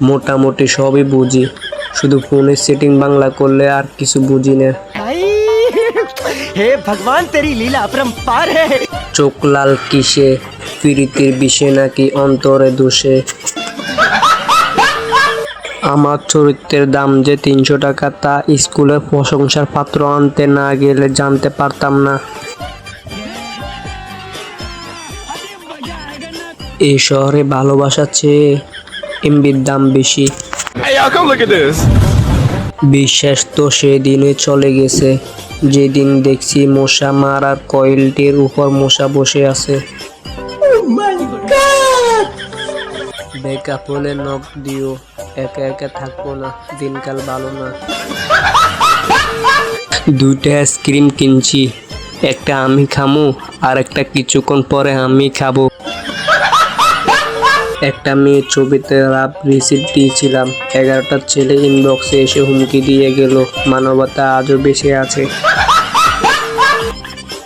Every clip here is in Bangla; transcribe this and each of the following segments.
মোটামুটি সবই বুঝি। শুধু ফোনের সেটিং বাংলা করলে আর কিছু বুঝি না। হে ভগবান তেরি লীলা অপরম্পার হে। চোখ লাল কিসে? ফিরিতির বিষে নাকি অন্তরে দোষে? আমার চরিত্রের দাম যে তিনশো টাকা তা স্কুলের প্রশংসার পাত্র আনতে না গেলে জানতে পারতাম না। এই শহরে ভালোবাসা চেয়ে এমবির দাম বেশি. বিশ্বাস তো সেদিনে চলে গেছে। যেদিন দেখছি মশা মারার কয়েলটির উপর মশা বসে আছে। বেকআপ হলে নখ দিও। একা একা থাকব না দিনকাল ভালো না। দুইটা আইসক্রিম কিনছি। একটা আমি খামু আর একটা কিছুক্ষণ পরে আমি খাব। একটা মেয়ে ছবিতে রাব রিসিপ্ট দিয়েছিলাম। এগারোটা ছেলে ইনবক্সে এসে হুমকি দিয়ে গেল। মানবতা আজও বেঁচে আছে।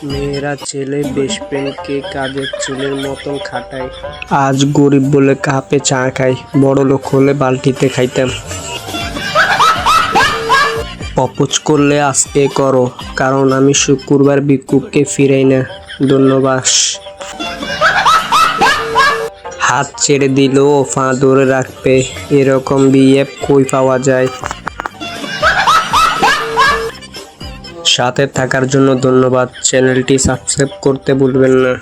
মেয়েরা ছেলে বেশ প্রেমকে কাজের ছেলের মতন খাটায়। আজ গরিব বলে কাপে চা খাই, বড় লোক হলে বালতিতে খাইতাম। অপোজ করলে আজকে করো, কারণ আমি শুক্রবার বিকুপকে ফিরাই না। ধন্যবাদ হাত ছেড়ে দিলেও ফা ধরে রাখবে। এরকম বিয়ে কই পাওয়া যায়? সাথে থাকার জন্য ধন্যবাদ। চ্যানেলটি সাবস্ক্রাইব করতে ভুলবেন না।